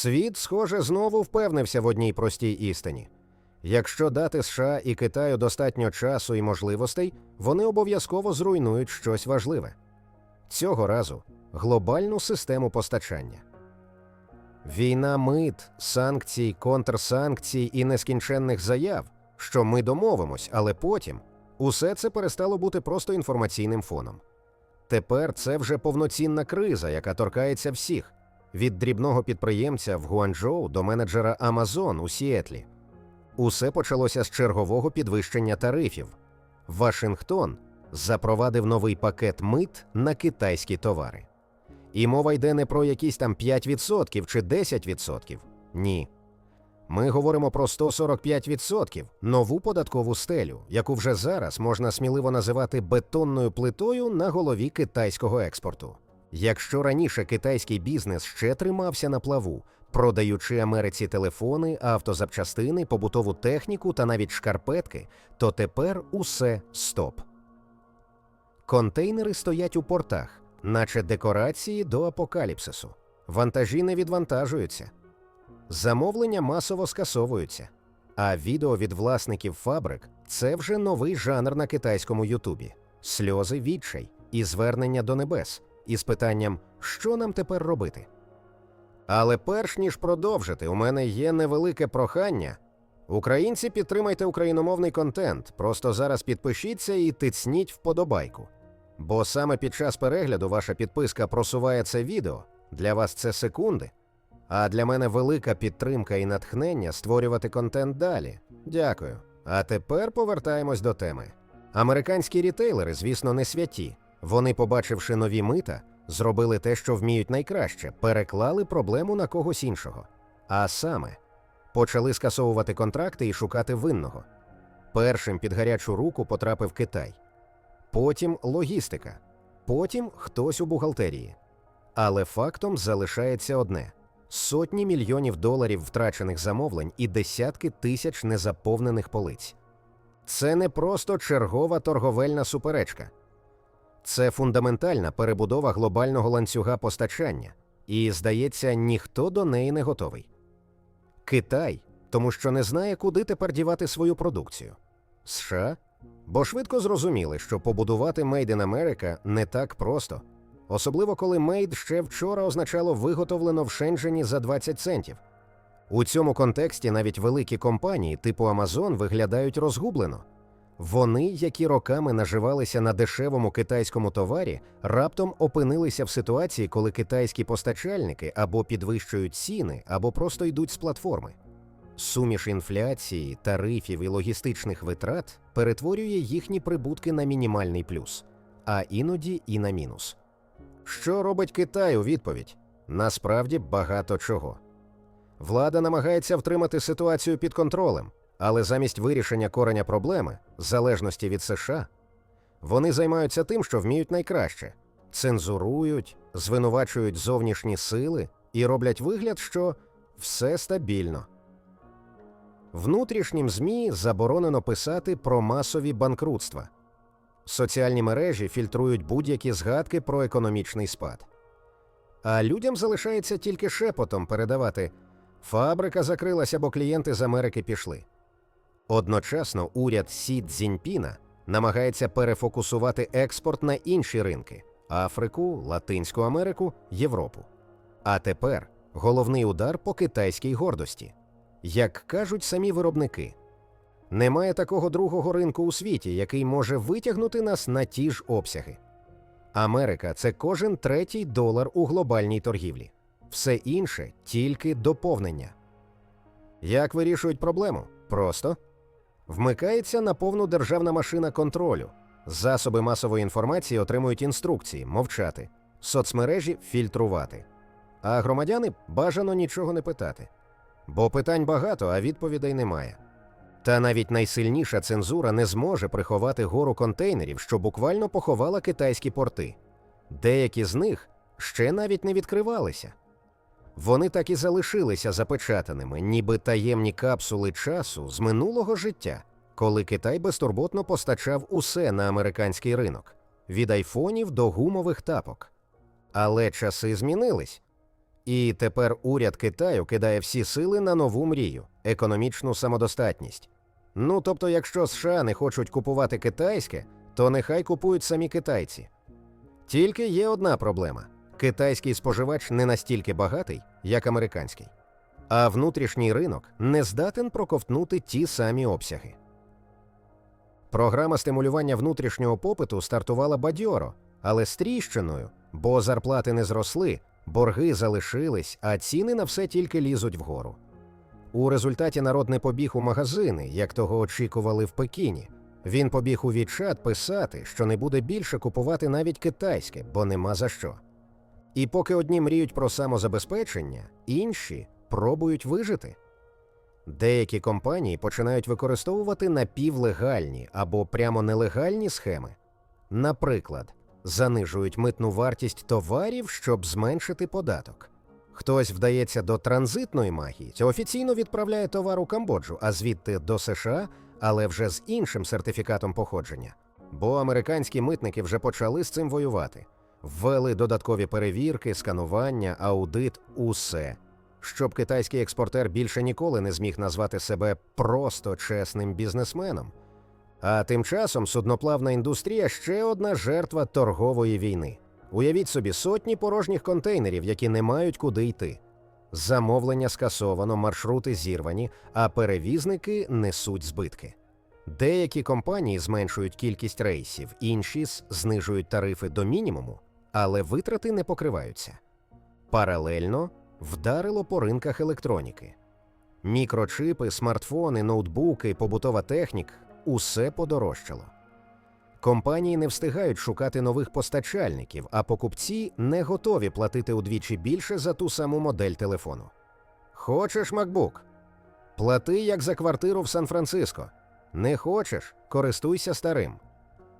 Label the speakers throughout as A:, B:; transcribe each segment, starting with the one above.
A: Світ, схоже, знову впевнився в одній простій істині. Якщо дати США і Китаю достатньо часу і можливостей, вони обов'язково зруйнують щось важливе. Цього разу глобальну систему постачання. Війна мит, санкцій, контрсанкцій і нескінченних заяв, що ми домовимось, але потім усе це перестало бути просто інформаційним фоном. Тепер це вже повноцінна криза, яка торкається всіх від дрібного підприємця в Гуанчжоу до менеджера Amazon у Сіетлі. Усе почалося з чергового підвищення тарифів. Вашингтон запровадив новий пакет мит на китайські товари. І мова йде не про якісь там 5% чи 10%. Ні. Ми говоримо про 145% нову податкову стелю, яку вже зараз можна сміливо називати бетонною плитою на голові китайського експорту. Якщо раніше китайський бізнес ще тримався на плаву, продаючи Америці телефони, автозапчастини, побутову техніку та навіть шкарпетки, то тепер усе стоп. Контейнери стоять у портах, наче декорації до апокаліпсису. Вантажі не відвантажуються. Замовлення масово скасовуються. А відео від власників фабрик це вже новий жанр на китайському Ютубі: сльози відчай і звернення до небес із питанням, що нам тепер робити. Але перш ніж продовжити, у мене є невелике прохання. Українці, підтримайте україномовний контент. Просто зараз підпишіться і тицніть вподобайку. Бо саме під час перегляду ваша підписка просуває це відео. Для вас це секунди. А для мене велика підтримка і натхнення створювати контент далі. Дякую. А тепер повертаємось до теми. Американські рітейлери, звісно, не святі. Вони, побачивши нові мита, зробили те, що вміють найкраще, переклали проблему на когось іншого. А саме почали скасовувати контракти і шукати винного. Першим під гарячу руку потрапив Китай, потім логістика, потім хтось у бухгалтерії. Але фактом залишається одне: сотні мільйонів доларів втрачених замовлень і десятки тисяч незаповнених полиць. Це не просто чергова торговельна суперечка. Це фундаментальна перебудова глобального ланцюга постачання, і, здається, ніхто до неї не готовий. Китай, тому що не знає, куди тепер дівати свою продукцію. США, бо швидко зрозуміли, що побудувати Made in America не так просто, особливо коли Made ще вчора означало виготовлено в Шенджені за 20 центів. У цьому контексті навіть великі компанії типу Amazon виглядають розгублено. Вони, які роками наживалися на дешевому китайському товарі, раптом опинилися в ситуації, коли китайські постачальники або підвищують ціни, або просто йдуть з платформи. Суміш інфляції, тарифів і логістичних витрат перетворює їхні прибутки на мінімальний плюс, а іноді і на мінус. Що робить Китай у відповідь? Насправді багато чого. Влада намагається втримати ситуацію під контролем. Але замість вирішення кореня проблеми, залежності від США, вони займаються тим, що вміють найкраще: цензурують, звинувачують зовнішні сили і роблять вигляд, що все стабільно. Внутрішнім ЗМІ заборонено писати про масові банкрутства. Соціальні мережі фільтрують будь-які згадки про економічний спад. А людям залишається тільки шепотом передавати фабрика закрилася, бо клієнти з Америки пішли. Одночасно уряд Сі Цзіньпіна намагається перефокусувати експорт на інші ринки Африку, Латинську Америку, Європу. А тепер головний удар по китайській гордості. Як кажуть самі виробники, немає такого другого ринку у світі, який може витягнути нас на ті ж обсяги. Америка це кожен третій долар у глобальній торгівлі, все інше тільки доповнення. Як вирішують проблему? Просто Вмикається на повну державна машина контролю. Засоби масової інформації отримують інструкції мовчати, соцмережі фільтрувати. А громадяни бажано нічого не питати. Бо питань багато, а відповідей немає. Та навіть найсильніша цензура не зможе приховати гору контейнерів, що буквально поховала китайські порти. Деякі з них ще навіть не відкривалися. Вони так і залишилися запечатаними, ніби таємні капсули часу з минулого життя, коли Китай безтурботно постачав усе на американський ринок від айфонів до гумових тапок. Але часи змінились. І тепер уряд Китаю кидає всі сили на нову мрію економічну самодостатність. Ну тобто, якщо США не хочуть купувати китайське, то нехай купують самі китайці. Тільки є одна проблема: китайський споживач не настільки багатий, як американський, а внутрішній ринок не здатен проковтнути ті самі обсяги. Програма стимулювання внутрішнього попиту стартувала бадьоро, але з тріщиною, бо зарплати не зросли, борги залишились, а ціни на все тільки лізуть вгору. У результаті народ не побіг у магазини, як того очікували в Пекіні. Він побіг у Вічат писати, що не буде більше купувати навіть китайське, бо нема за що. І поки одні мріють про самозабезпечення, інші пробують вижити. Деякі компанії починають використовувати напівлегальні або прямо нелегальні схеми. Наприклад, занижують митну вартість товарів, щоб зменшити податок. Хтось вдається до транзитної магії, це офіційно відправляє товар у Камбоджу, а звідти до США, але вже з іншим сертифікатом походження. Бо американські митники вже почали з цим воювати, ввели додаткові перевірки, сканування, аудит, усе, щоб китайський експортер більше ніколи не зміг назвати себе просто чесним бізнесменом. А тим часом судноплавна індустрія ще одна жертва торгової війни. Уявіть собі сотні порожніх контейнерів, які не мають куди йти. Замовлення скасовано, маршрути зірвані, а перевізники несуть збитки. Деякі компанії зменшують кількість рейсів, інші знижують тарифи до мінімуму, але витрати не покриваються. Паралельно вдарило по ринках електроніки. Мікрочипи, смартфони, ноутбуки, побутова техніка усе подорожчало. Компанії не встигають шукати нових постачальників, а покупці не готові платити удвічі більше за ту саму модель телефону. Хочеш MacBook? Плати як за квартиру в Сан-Франциско. Не хочеш користуйся старим.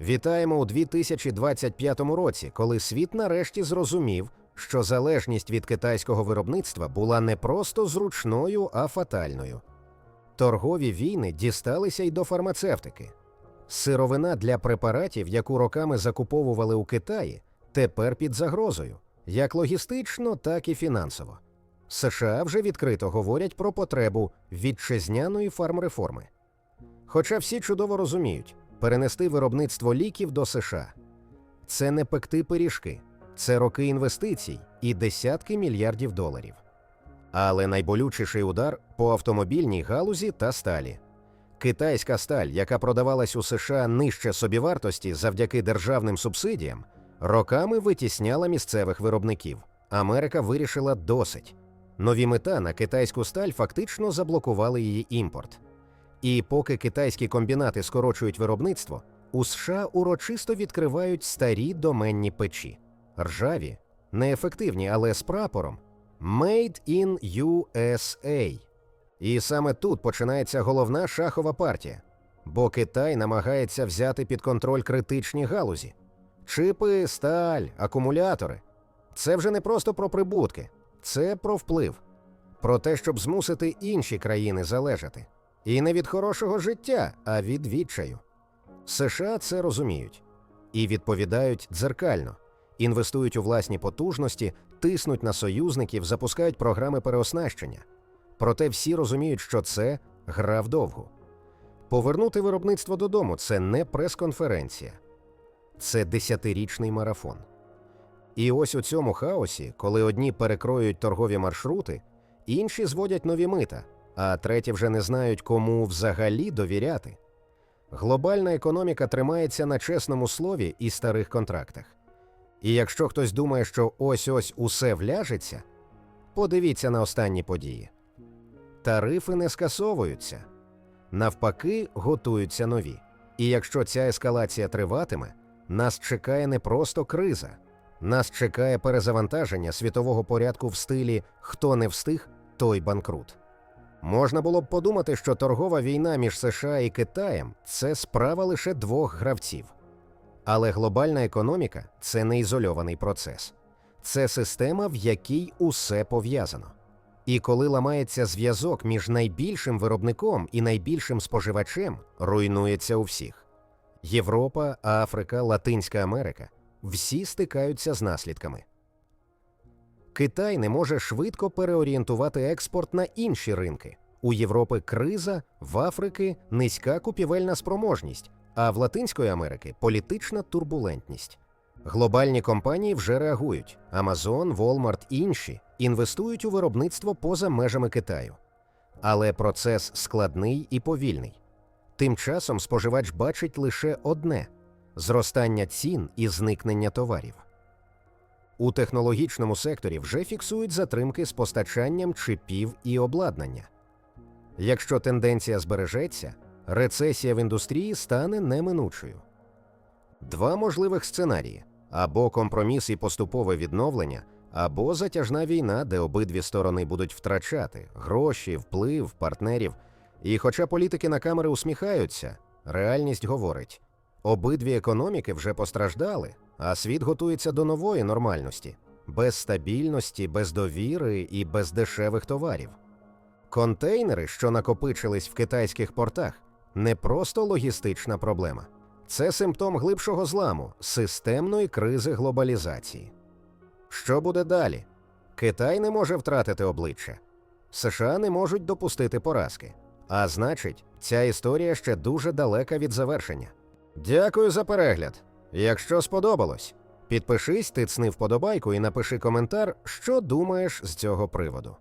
A: Вітаємо у 2025 році, коли світ нарешті зрозумів, що залежність від китайського виробництва була не просто зручною, а фатальною. Торгові війни дісталися й до фармацевтики. Сировина для препаратів, яку роками закуповували у Китаї, тепер під загрозою, як логістично, так і фінансово. США вже відкрито говорять про потребу вітчизняної фармреформи. Хоча всі чудово розуміють, перенести виробництво ліків до США це не пекти пиріжки, це роки інвестицій і десятки мільярдів доларів. Але найболючіший удар по автомобільній галузі та сталі. Китайська сталь, яка продавалась у США нижче собівартості завдяки державним субсидіям, роками витісняла місцевих виробників. Америка вирішила досить. Нові мета на китайську сталь фактично заблокували її імпорт. І поки китайські комбінати скорочують виробництво, у США урочисто відкривають старі доменні печі, ржаві, неефективні, але з прапором Made in USA. І саме тут починається головна шахова партія, бо Китай намагається взяти під контроль критичні галузі. Чипи, сталь, акумулятори. Це вже не просто про прибутки, це про вплив, про те, щоб змусити інші країни залежати. І не від хорошого життя, а від відчаю. США це розуміють і відповідають дзеркально, інвестують у власні потужності, тиснуть на союзників, запускають програми переоснащення. Проте всі розуміють, що це гра вдовгу. Повернути виробництво додому це не прес-конференція, це десятирічний марафон. І ось у цьому хаосі, коли одні перекроюють торгові маршрути, інші зводять нові мита, а треті вже не знають, кому взагалі довіряти. Глобальна економіка тримається на чесному слові і старих контрактах. І якщо хтось думає, що ось ось усе вляжеться, подивіться на останні події. Тарифи не скасовуються, навпаки, готуються нові. І якщо ця ескалація триватиме, нас чекає не просто криза, нас чекає перезавантаження світового порядку в стилі хто не встиг, той банкрут. Можна було б подумати, що торгова війна між США і Китаєм це справа лише двох гравців. Але глобальна економіка це не ізольований процес, це система, в якій усе пов'язано. І коли ламається зв'язок між найбільшим виробником і найбільшим споживачем, руйнується у всіх. Європа, Африка, Латинська Америка всі стикаються з наслідками. Китай не може швидко переорієнтувати експорт на інші ринки. У Європи криза, в Африки низька купівельна спроможність, а в Латинської Америки політична турбулентність. Глобальні компанії вже реагують. Amazon, Walmart інші інвестують у виробництво поза межами Китаю. Але процес складний і повільний. Тим часом споживач бачить лише одне зростання цін і зникнення товарів. У технологічному секторі вже фіксують затримки з постачанням чипів і обладнання. Якщо тенденція збережеться, рецесія в індустрії стане неминучою. Два можливих сценарії: або компроміс і поступове відновлення, або затяжна війна, де обидві сторони будуть втрачати гроші, вплив, партнерів. І хоча політики на камери усміхаються, реальність говорить: обидві економіки вже постраждали, а світ готується до нової нормальності, без стабільності, без довіри і без дешевих товарів. Контейнери, що накопичились в китайських портах, не просто логістична проблема. Це симптом глибшого зламу, системної кризи глобалізації. Що буде далі? Китай не може втратити обличчя, США не можуть допустити поразки. А значить, ця історія ще дуже далека від завершення. Дякую за перегляд. Якщо сподобалось, підпишись, тицни вподобайку і напиши коментар, що думаєш з цього приводу.